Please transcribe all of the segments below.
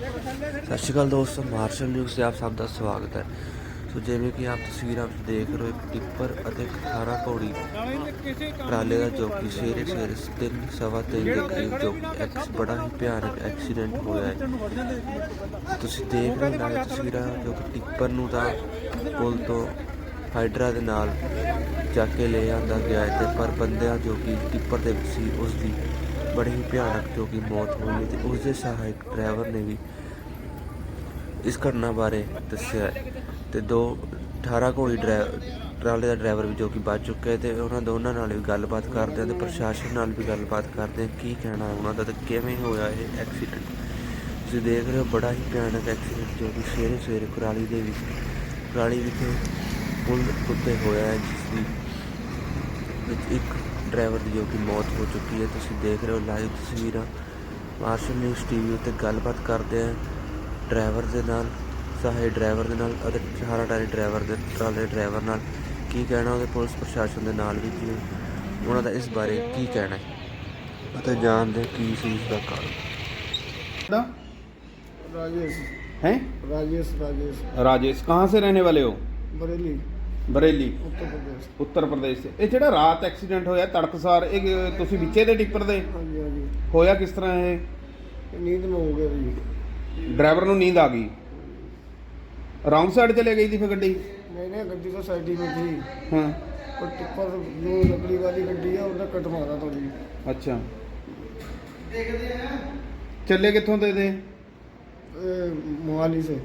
ਸਤਿ ਸ਼੍ਰੀ ਅਕਾਲ ਦੋਸਤੋ, martial news ਤੇ ਆਪ ਸਭ ਦਾ ਸਵਾਗਤ ਹੈ। ਸੋ ਜਿਵੇਂ ਕਿ ਆਪ ਤਸਵੀਰਾਂ ਵਿੱਚ ਦੇਖ ਰਹੇ ਹੋ, ਇੱਕ ਟਿੱਪਰ ਅਤੇ ਇੱਕ 18 ਘੋੜੀ ਟਰਾਲੇ ਦਾ ਜੋ ਕਿ ਸਵੇਰੇ ਸਵੇਰੇ ਤਿੰਨ, ਸਵਾ ਤਿੰਨ ਦੇ ਕਰੀਬ ਜੋ ਕਿ ਐਕਸ ਬੜਾ ਹੀ ਭਿਆਨਕ ਐਕਸੀਡੈਂਟ ਹੋਇਆ ਹੈ। ਤੁਸੀਂ ਦੇਖ ਰਹੇ ਹੋ ਤਸਵੀਰਾਂ, ਜੋ ਕਿ ਟਿੱਪਰ ਨੂੰ ਤਾਂ ਪੁਲ ਤੋਂ ਹਾਈਡਰਾ ਦੇ ਨਾਲ ਚੱਕ ਕੇ ਲੈ ਆਂਦਾ ਗਿਆ ਹੈ ਤੇ ਪਰ ਬੰਦਿਆਂ ਜੋ ਕਿ ਟਿੱਪਰ ਦੇ ਸੀ, ਉਸ ਦੀ ਬੜੀ ਹੀ ਭਿਆਨਕ ਜੋ ਕਿ ਮੌਤ ਹੋਈ ਹੈ ਤੇ ਉਸ ਦੇ ਸਹਾਇਕ ਡਰਾਈਵਰ ਨੇ ਵੀ ਇਸ ਘਟਨਾ ਬਾਰੇ ਦੱਸਿਆ ਹੈ ਤੇ ਦੋ 18 ਘੋੜੀ ਡਰਾਈਵਰ ਟਰਾਲੇ ਦਾ ਡਰਾਈਵਰ ਵੀ ਜੋ ਕਿ ਬਚ ਚੁੱਕਾ ਹੈ ਤੇ ਉਹਨਾਂ ਦੋਨਾਂ ਨਾਲ ਵੀ ਗੱਲਬਾਤ ਕਰਦੇ ਹਾਂ ਤੇ ਪ੍ਰਸ਼ਾਸਨ ਨਾਲ ਵੀ ਗੱਲਬਾਤ ਕਰਦੇ ਹਾਂ ਕੀ ਕਹਿਣਾ ਹੈ ਉਹਨਾਂ ਦਾ ਤੇ ਕਿਵੇਂ ਹੋਇਆ ਇਹ ਐਕਸੀਡੈਂਟ। ਤੁਸੀਂ ਦੇਖ ਰਹੇ ਹੋ ਬੜਾ ਹੀ ਭਿਆਨਕ ਐਕਸੀਡੈਂਟ ਜੋ ਕਿ ਸਵੇਰੇ ਸਵੇਰੇ ਕੁਰਾਲੀ ਦੇ ਵਿੱਚ, ਕੁਰਾਲੀ ਵਿਖੇ ਪੁਲ ਉੱਤੇ ਹੋਇਆ ਹੈ, ਜਿਸ ਦੀ ਵਿੱਚ ਇੱਕ ਡਰਾਈਵਰ ਦੀ ਜੋ ਕਿ ਮੌਤ ਹੋ ਚੁੱਕੀ ਹੈ ਤੁਸੀਂ ਦੇਖ ਰਹੇ ਹੋ ਲਾਈਵ ਤਸਵੀਰਾਂ ਮਾਰਸ਼ਲ ਨਿਊਜ਼ ਟੀਵੀ ਉੱਤੇ ਗੱਲਬਾਤ ਕਰਦੇ ਹਾਂ ਡਰਾਈਵਰ ਦੇ ਨਾਲ ਸਹਾਇ ਡਰਾਈਵਰ ਦੇ ਨਾਲ ਅਤੇ ਸਾਰਾ ਟਾਇਰ ਡਰਾਈਵਰ ਦੇ ਟਰਾਲੇ ਡਰਾਈਵਰ ਨਾਲ ਕੀ ਕਹਿਣਾ ਉਹਦੇ ਪੁਲਿਸ ਪ੍ਰਸ਼ਾਸਨ ਦੇ ਨਾਲ ਵੀ ਕੀ ਉਹਨਾਂ ਦਾ ਇਸ ਬਾਰੇ ਕੀ ਕਹਿਣਾ ਹੈ ਅਤੇ ਜਾਣਦੇ ਕੀ ਸੀ ਇਸ ਦਾ ਕਾਰਨ ना राजेश हैं राजेश राजेश राजेश कहाँ से रहने वाले हो बरेली बरेली उत्तर प्रदेश ਉੱਤਰ ਪ੍ਰਦੇਸ਼ ਸੇ ਇਹ ਜਿਹੜਾ ਰਾਤ ਐਕਸੀਡੈਂਟ ਹੋਇਆ ਤੜਕਸਾਰ ਇਹ ਤੁਸੀਂ ਵਿੱਚੇ ਦੇ ਟਿੱਪਰ ਦੇ हाँ जी हाँ जी ਹੋਇਆ ਕਿਸ ਤਰ੍ਹਾਂ ਇਹ ये नींद में हो गया जी ਡਰਾਈਵਰ ਨੂੰ ਨੀਂਦ ਆ ਗਈ ਰੌਂਗ ਸਾਈਡ ਚਲੇ ਗਈ ਸੀ ਫਿਰ ਗੱਡੀ नहीं नहीं गड्डी तो साइड ही में थी ਹਾਂ और टिप्पर जो लकड़ी वाली गड्डी है उन्हें कट मारा था जी ਅੱਛਾ ਚੱਲੇ ਕਿੱਥੋਂ ਦੇ ਦੇ ए, मोहाली से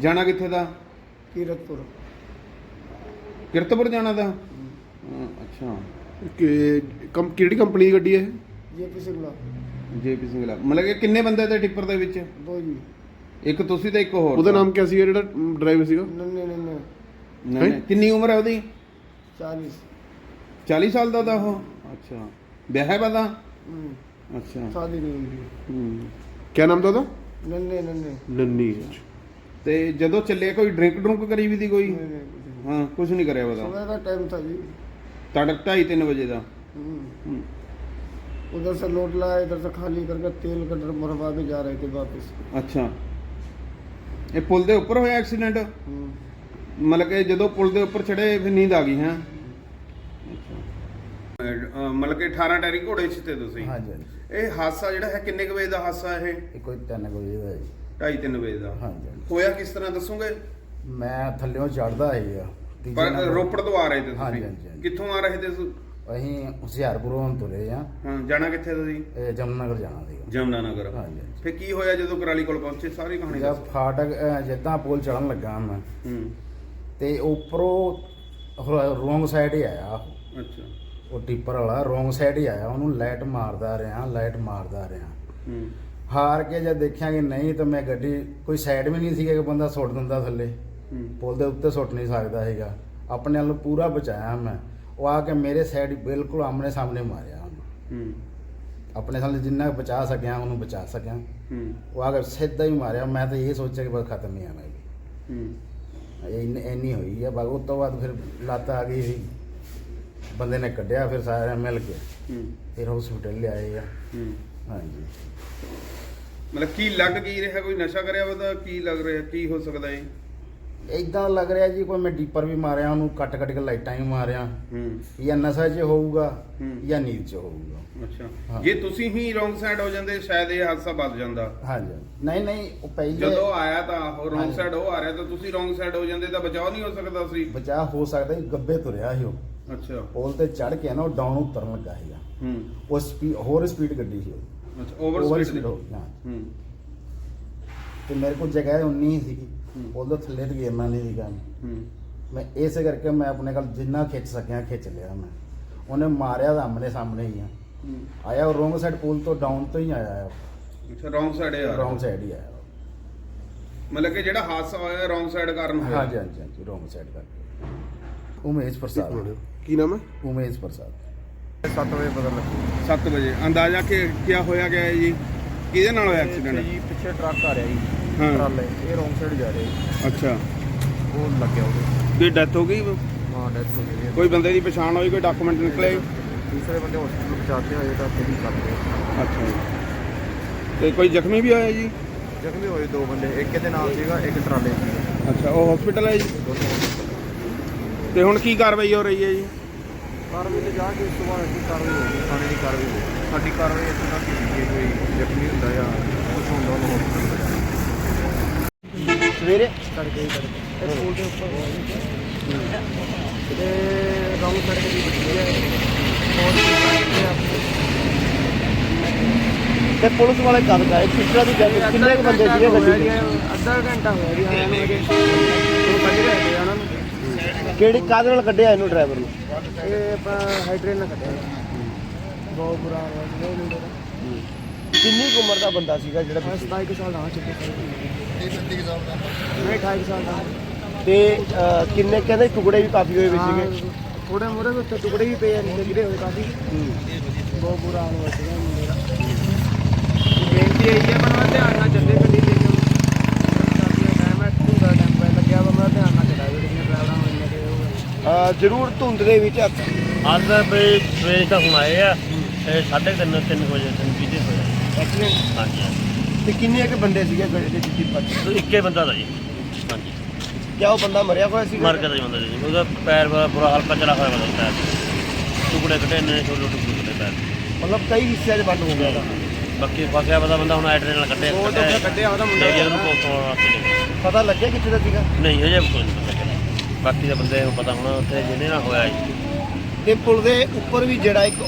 ਜਾਣਾ ਕਿੱਥੇ ਦਾ कीरतपुर ਕਿਰਤਪੁਰ ਜਾਣਾ ਤਾਂ? ਅੱਛਾ। ਕਿ ਕੰਮ ਕਿਹੜੀ ਕੰਪਨੀ ਗੱਡੀ ਹੈ ਜੇਪੀ ਸਿੰਘਲਾ ਜੇਪੀ ਸਿੰਘਲਾ ਮਤਲਬ ਕਿ ਕਿੰਨੇ ਬੰਦੇ ਤੇ ਟਿੱਪਰ ਦੇ ਵਿੱਚ? ਦੋ ਜੀ। ਇੱਕ ਤੁਸੀਂ ਤੇ ਇੱਕ ਹੋਰ ਉਹਦਾ ਨਾਮ ਕੀ ਸੀਗਾ ਜਿਹੜਾ ਡਰਾਈਵਰ ਸੀਗਾ? ਨਹੀਂ ਨਹੀਂ ਨਹੀਂ ਨਹੀਂ ਕਿੰਨੀ ਉਮਰ ਹੈ ਉਹਦੀ? 40 40 ਸਾਲ ਦਾ ਦਾ ਉਹ। ਅੱਛਾ। ਵਿਆਹ ਹੈ ਬਦਾ ਅੱਛਾ। ਸਾਦੀ ਨਹੀਂ ਹੁੰਦੀ। ਕੀ ਨਾਮ ਦਾ ਉਹਦਾ? ਨੰਨੇ ਨੰਨੇ। ਨੰਨੀ। ਤੇ ਜਦੋਂ ਚੱਲੇ ਕੋਈ ਡਰਿੰਕ ਡਰੁੰਕ ਕਰੀ ਵੀ ਦੀ ਕੋਈ? नहीं, नहीं, कुछ नहीं। ਹਾਂ ਕੁਝ ਨਹੀਂ ਕਰਿਆ ਪਤਾ सुबह का टाइम था जी ਤੜਕ 2:30 ਵਜੇ ਦਾ हम्म, ਹੂੰ। उधर से लोट लाया इधर से खाली करके तेल का ड्रम भरवा के जा रहे थे वापस ਅੱਛਾ ਇਹ ਪੁਲ ਦੇ ਉੱਪਰ ਹੋਇਆ ਐਕਸੀਡੈਂਟ हम्म, ਮਤਲਬ ਕਿ ਜਦੋਂ ਪੁਲ ਦੇ ਉੱਪਰ ਚੜੇ ਫਿਰ ਨੀਂਦ ਆ ਗਈ ਹੈ ਮਤਲਬ ਕਿ 18 ਟੈਰੀ ਘੋੜੇ 'ਚ ਤੇ ਤੁਸੀਂ ਹਾਂਜੀ ਹਾਂਜੀ ਇਹ ਹਾਦਸਾ ਜਿਹੜਾ ਹੈ ਕਿੰਨੇ ਕੁ ਵਜੇ ਦਾ ਹਾਦਸਾ ਇਹ ਇਹ ਕੋਈ ਤਿੰਨ ਕੁ ਵਜੇ ਦਾ ਜੀ 2:30 ਵਜੇ ਦਾ ਹਾਂਜੀ ਹਾਂਜੀ। ਹੋਇਆ ਕਿਸ ਤਰ੍ਹਾਂ ਦੱਸੋਗੇ ਮੈਂ ਥੱਲਿਓਂ ਚੜਦਾ ਸੀਗਾ ਤੀਜੇ ਪਰ ਨੰਬਰ- ਰੋਪੜ ਤੋਂ ਆ ਰਹੇ ਤੇ ਹਾਂਜੀ, ਤੁਸੀਂ ਹਾਂਜੀ। ਕਿੱਥੋਂ ਆ ਰਹੇ ਤੇ ਤੁਸੀਂ? ਅਸੀਂ ਹੁਸ਼ਿਆਰਪੁਰੋਂ ਤੁਰੇ ਆ। ਹਾਂ ਜਾਣਾ ਕਿੱਥੇ ਤੁਸੀਂ? ਇਹ ਜਮਨਗਰ ਜਾਣਾ ਸੀਗਾ। ਜਮਨਾ ਨਗਰ ਹਾਂਜੀ, ਹਾਂਜੀ। ਫਿਰ ਕੀ ਹੋਇਆ ਜਦੋਂ ਕਰਾਲੀ ਕੋਲ ਪਹੁੰਚੇ? ਸਾਰੀ ਕਹਾਣੀ ਜਦ ਦੱਸੋ। ਫਾਟਕ ਅਹ, ਜਿੱਦਾਂ ਪੁਲ ਚੜਨ ਲੱਗਾ ਮੈਂ ਹੂੰ। ਤੇ ਉੱਪਰੋਂ ਰੋਂਗ ਸਾਈਡ ਹੀ ਆਇਆ। ਅੱਛਾ। ਉਹ ਟਿੱਪਰ ਵਾਲਾ ਰੋਂਗ ਸਾਈਡ ਹੀ ਆਇਆ ਉਹਨੂੰ ਲਾਈਟ ਮਾਰਦਾ ਰਿਹਾ ਲਾਈਟ ਮਾਰਦਾ ਰਿਹਾ। ਹੂੰ। ਹਾਰ ਕੇ ਜਦ ਦੇਖਿਆ ਕਿ ਨਹੀਂ ਤਾਂ ਮੈਂ ਗੱਡੀ ਕੋਈ ਸਾਈਡ ਵੀ ਨਹੀਂ ਸੀਗਾ ਕਿ ਬੰਦਾ ਸੁੱਟ ਦਿੰਦਾ ਥੱਲੇ। ਹੂੰ ਪੁਲ ਦੇ ਉੱਤੇ ਸੁੱਟ ਨਹੀਂ ਸਕਦਾ ਹੈਗਾ ਆਪਣੇ ਵੱਲੋਂ ਪੂਰਾ ਬਚਾਇਆ ਮੈਂ। ਉਹ ਆ ਕੇ ਮੇਰੇ ਸਾਈਡ ਬਿਲਕੁਲ ਆਮਣੇ ਸਾਹਮਣੇ ਮਾਰਿਆ ਉਹਨੂੰ। ਹੂੰ। ਆਪਣੇ ਸਾਹਮਣੇ ਜਿੰਨਾ ਬਚਾ ਸਕਿਆ ਉਹਨੂੰ ਬਚਾ ਸਕਿਆ। ਹੂੰ। ਉਹ ਆ ਕੇ ਸਿੱਧਾ ਹੀ ਮਾਰਿਆ। ਮੈਂ ਤਾਂ ਇਹ ਸੋਚਿਆ ਕਿ ਬਸ ਖਤਮ ਹੀ ਆ ਮੈਂ ਵੀ ਹੂੰ। ਇਹ ਇੰਨੀ- ਹੋਈ ਆ। ਬਸ ਉਸ ਤੋਂ ਬਾਅਦ ਫਿਰ ਲੱਤ ਆ ਗਈ ਸੀ। ਬੰਦੇ ਨੇ ਕੱਢਿਆ ਫਿਰ ਸਾਰਿਆਂ ਮਿਲ ਕੇ। ਹੂੰ। ਫਿਰ ਹਸਪੀਟਲ ਲਿਆਏ ਆ। ਹੂੰ। ਹਾਂਜੀ। ਮਤਲਬ ਕੀ ਲੱਗ ਕੀ ਰਿਹਾ? ਕੋਈ ਨਸ਼ਾ ਕਰਿਆ ਉਹਦਾ ਕੀ ਲੱਗ ਰਿਹਾ? ਕੀ ਹੋ ਸਕਦਾ ਹੈ ਇਦਾਂ ਲੱਗ ਰਿਹਾ ਜੀ ਕੋਈ ਮੈਂ ਡੀਪਰ ਵੀ ਮਾਰਿਆ ਉਹਨੂੰ ਕੱਟ ਕੱਟ ਕੇ ਲਾਈਟਾਂ ਹੀ ਮਾਰਿਆ। ਹੂੰ। ਜਾਂ ਨਸ਼ਾ 'ਚ ਹੋਊਗਾ ਹੂੰ। ਜਾਂ ਨੀਂਦ 'ਚ ਹੋਊਗਾ। ਅੱਛਾ। ਹਾਂ। ਜੇ ਤੁਸੀਂ ਹੀ ਰੋਂਗ ਸਾਈਡ ਹੋ ਜਾਂਦੇ ਸ਼ਾਇਦ ਇਹ ਹਾਦਸਾ ਵੱਧ ਜਾਂਦਾ। ਹਾਂਜੀ। ਨਹੀਂ ਨਹੀਂ ਉਹ ਪਹਿਲੇ ਜਦੋਂ ਆਇਆ ਤਾਂ ਉਹ ਰੋਂਗ ਹਾਂਜੀ। ਸਾਈਡ ਉਹ ਆ ਰਿਹਾ ਤਾਂ ਤੁਸੀਂ ਰੋਂਗ ਸਾਈਡ ਹੋ ਜਾਂਦੇ ਤਾਂ ਬਚਾਅ ਨਹੀਂ ਹੋ ਸਕਦਾ ਸੀ। ਬਚਾਅ ਹੋ ਸਕਦਾ ਸੀ ਗੱਬੇ ਤੁਰਿਆ ਸੀ ਉਹ। ਅੱਛਾ। ਪੁਲ ਤੇ ਚੜ ਕੇ ਨਾ ਉਹ ਡਾਊਨ ਉਤਰਨ ਲੱਗਾ ਸੀਗਾ। ਹੂੰ। ਉਹ ਸਪੀਡ ਹੋਰ ਸਪੀਡ ਗੱਡੀ ਸੀ ਅੱਛਾ ਓਵਰ ਸਪੀਡ ਹੋ ਗਈ, ਹਾਂ। ਹੂੰ। ਤੇ ਮੇਰੇ ਕੋਲ ਜਗ੍ਹਾ ਉਨੀ ਹੀ ਸੀਗੀ। ਉਹਦੇ ਥੱਲੇ ਤੇ ਗਿਰਨਾ ਨਹੀਂ ਸੀਗਾ ਮੈਂ ਇਸੇ ਕਰਕੇ ਮੈਂ ਆਪਣੇ ਕੋਲ ਜਿੰਨਾ ਖਿੱਚ ਸਕਿਆ ਖਿੱਚ ਲਿਆ ਮੈਂ। ਉਹਨੇ ਮਾਰਿਆ ਤਾਂ ਆਮਨੇ ਸਾਹਮਣੇ ਹੀ ਆਇਆ ਉਹ ਰੋਂਗ ਸਾਈਡ ਪੁਲ ਤੋਂ ਡਾਊਨ ਤੋਂ ਹੀ ਆਇਆ ਉਹ। ਅੱਛਾ ਰੋਂਗ ਸਾਈਡ ਹੀ ਰੋਂਗ ਸਾਈਡ ਹੀ ਆਇਆ ਮਤਲਬ ਕਿ ਜਿਹੜਾ ਹਾਦਸਾ ਹੋਇਆ ਰੋਂਗ ਸਾਈਡ ਕਾਰਨ ਹੋਇਆ? ਹਾਂਜੀ ਹਾਂਜੀ ਹਾਂਜੀ ਰੋਂਗ ਸਾਈਡ ਕਰਕੇ। ਉਮੇਸ਼ ਪ੍ਰਸਾਦ। ਕੀ ਨਾਮ ਹੈ? ਉਮੇਸ਼ ਪ੍ਰਸਾਦ। 7 ਵਜੇ ਪਤਾ ਲੱਗਾ 7 ਵਜੇ। ਅੰਦਾਜ਼ਾ ਕਿ ਕੀ ਹੋਇਆ ਗਿਆ ਜੀ? ਕਿਹਦੇ ਨਾਲ ਹੋਇਆ ਐਕਸੀਡੈਂਟ ਜੀ ਪਿੱਛੇ ਟਰੱਕ ਆ ਰਿਹਾ ਜੀ। ਹਾਂ। ਟਰਾਲੇ ਇਹ ਰੋਂਗ ਸਾਈਡ ਜਾ ਰਿਹਾ ਜੀ। ਅੱਛਾ। ਉਹ ਲੱਗਿਆ ਉਹਦੇ। ਦੀ ਡੈਥ ਹੋ ਗਈ? ਹਾਂ ਡੈਥ ਹੋ ਗਈ। ਹੈ। ਕੋਈ ਬੰਦੇ ਦੀ ਪਛਾਣ ਹੋਈ ਕੋਈ ਡਾਕੂਮੈਂਟ ਨਿਕਲੇ? ਦੂਸਰੇ ਬੰਦੇ ਹਸਪੀਟਲ ਪਹੁੰਚਾਤੇ ਹੋਏ ਤਾਂ ਫਿਰ ਹੀ ਕਰਦੇ ਅੱਛਾ ਜੀ। ਤੇ ਕੋਈ ਜ਼ਖਮੀ ਵੀ ਹੋਇਆ ਜੀ? ਜ਼ਖਮੀ ਹੋਏ ਦੋ ਬੰਦੇ ਇੱਕ ਦੇ ਨਾਲ ਸੀਗਾ ਇੱਕ ਟਰਾਲੇ ਸੀਗਾ। ਅੱਛਾ ਉਹ ਹਸਪੀਟਲ ਹੈ ਜੀ? ਤੇ ਹੁਣ ਕੀ ਕਾਰਵਾਈ ਹੋ ਰਹੀ ਹੈ ਜੀ? ਕਾਰਵਾਈ ਤੇ ਜਾ ਕੇ ਉਸ ਤੋਂ ਬਾਅਦ ਕੀ ਕਾਰਵਾਈ ਥਾਣੇ ਦੀ ਕਾਰਵਾਈ ਸਾਡੀ ਕਾਰਵਾਈ ਇਸ ਤਰ੍ਹਾਂ ਕੀਤੀ ਹੈ ਕੋਈ ਜ਼ਖਮੀ ਹੁੰਦਾ ਜਾਂ ਕੁਝ ਹੁੰਦਾ ਉਹਨੂੰ ਹਸਪੀਟਲ ਪਹੁੰਚਾਉਣਾ ਸਵੇਰੇ? ਤੜਕੇ ਹੀ ਤੜਕੇ। ਤੇ ਸਕੂਲ ਦੇ ਉੱਪਰ? ਤੇ ਰੌਂਗ ਸੜਕ ਦੀ ਬੱਚੀ ਹੈ। ਤੇ ਪੁਲਿਸ ਵਾਲੇ ਕਦ ਗਏ ਤਰ੍ਹਾਂ ਦੀ ਗੱਲ ਕਿੰਨੇ ਕੁ ਬੰਦੇ ਸੀਗੇ ਗੱਡੀ 'ਚ ਅੱਧਾ ਘੰਟਾ ਹੋਇਆ ਜੀ ਆਇਆ ਨੂੰ। ਅਜੇ ਉਹ ਕੱਢ ਰਹੇ ਸੀ ਉਹਨਾਂ ਨੂੰ। ਕਿਹੜੀ ਕਾਹਦੇ ਨਾਲ ਕੱਢਿਆ ਇਹਨੂੰ ਡਰਾਈਵਰ ਨੂੰ? ਇਹ ਆਪਾਂ ਹਾਈਡਰੇਨ ਨਾਲ ਕੱਢਿਆ। ਬਹੁਤ ਬੁਰਾ ਹਾਲ ਉਹ ਮੁੰਡੇ ਦਾ। ਕਿੰਨੀ ਕੁ ਉਮਰ ਦਾ ਬੰਦਾ ਸੀਗਾ ਜਿਹੜਾ 27 ਸਾਲ ਦਾ ਚੁੱਕੇ ਸੀ। 30 ਸਾਲ ਦਾ। ਨਹੀਂ 28 ਸਾਲ ਦਾ। ਤੇ ਅਹ, ਕਿੰਨੇ ਕਹਿੰਦੇ ਟੁਕੜੇ ਵੀ ਕਾਫੀ ਹੋਏ ਵਿੱਚ ਸੀਗੇ। ਥੋੜੇ ਮੋਰੇ ਉੱਤੇ ਟੁਕੜੇ ਵੀ ਪਏ ਨੇ ਗਿਰੇ ਹੋਏ ਕਾਫੀ। ਬਹੁਤ ਬੁਰਾ ਹਾਲ ਹੋਇਆ ਸੀਗਾ ਮੁੰਡੇ ਦਾ। ਬੇਨਤੀ ਹੈ ਕਿ ਮਨਵਾ ਧਿਆਨ ਨਾਲ ਚੱਲੇ ਗੱਡੀ ਲੈ ਕੇ ਟਾਈਮ ਹੈ ਧੁੰਦਾ ਟਾਈਮ ਪੈ ਲੱਗਿਆ ਵਾ ਮੈਂ ਧਿਆਨ ਨਾਲ ਚਲਾਇਆ ਜਿਹੜੀਆਂ ਡਰਾਈਵਰਾਂ ਹੋਈਆਂ ਤੇ ਉਹ ਜ਼ਰੂਰ ਧੁੰਦ ਦੇ ਵਿੱਚ ਅੱਜ ਦਾ ਵੀ ਸਵੇਰ ਦਾ ਹੁਣ ਆਏ ਆ ਤੇ ਸਾਢੇ ਤਿੰਨ ਤਿੰਨ ਕੁ ਵਜੇ ਤਿੰਨ ਵੀਹ ਦੇ ਹੋਇਆ ਐਕਸੀਡੈਂਟ ਹਾਂਜੀ। ਹਾਂਜੀ ਤੇ ਕਿੰਨੇ ਕੁ ਬੰਦੇ ਸੀਗੇ ਗੱਡੀ ਦੇ ਵਿੱਚ ਪੱਜ ਤੇ ਇੱਕੇ ਬੰਦਾ ਦਾ ਜੀ। ਹਾਂਜੀ। ਕਿਆ ਉਹ ਬੰਦਾ ਮਰਿਆ ਹੋਇਆ ਸੀਗਾ? ਮਰ ਗਿਆ ਦਾ ਜੀ ਬੰਦਾ ਜੀ। ਉਹਦਾ ਪੈਰ ਬੜਾ ਬੁਰਾ ਹਲਕਾ ਚਲਾ ਹੋਇਆ ਬੰਦਾ ਪੈਰ। ਟੁਕੜੇ ਕੱਟੇ ਨੇ ਛੋਟੇ ਛੋਟੇ ਟੁਕੜੇ ਪੈਰ। ਮਤਲਬ ਕਈ ਹਿੱਸਿਆਂ 'ਚ ਵੰਡ ਹੋ ਗਿਆ ਦਾ ਬਾਕੀ ਫਸਿਆ ਬੰਦਾ ਬੰਦਾ ਹੁਣ ਐਡਰੇ ਨਾਲ ਕੱਢਿਆ ਉਹ ਤਾਂ ਫਿਰ ਕੱਢਿਆ ਉਹਦਾ ਮੁੰਡਾ। ਨਹੀਂ ਉਹਨੂੰ ਪੋਸਟ ਵਾਸਤੇ ਨਹੀਂ ਪਤਾ ਲੱਗਿਆ ਕਿੱਥੇ ਦਾ ਸੀਗਾ? ਨਹੀਂ ਹਜੇ ਕੋਈ ਨਹੀਂ ਪਤਾ ਚੱਲਿਆ। ਬਾਕੀ ਦੇ ਬੰਦੇ ਨੂੰ ਪਤਾ ਹੋਣਾ ਉੱਥੇ ਜਿਹਨੇ ਨਾਲ ਹੋਇਆ ਜੀ। ਤੇ ਪੁਲ ਦੇ ਉੱਪਰ ਵੀ ਜਿਹੜਾ ਇੱਕ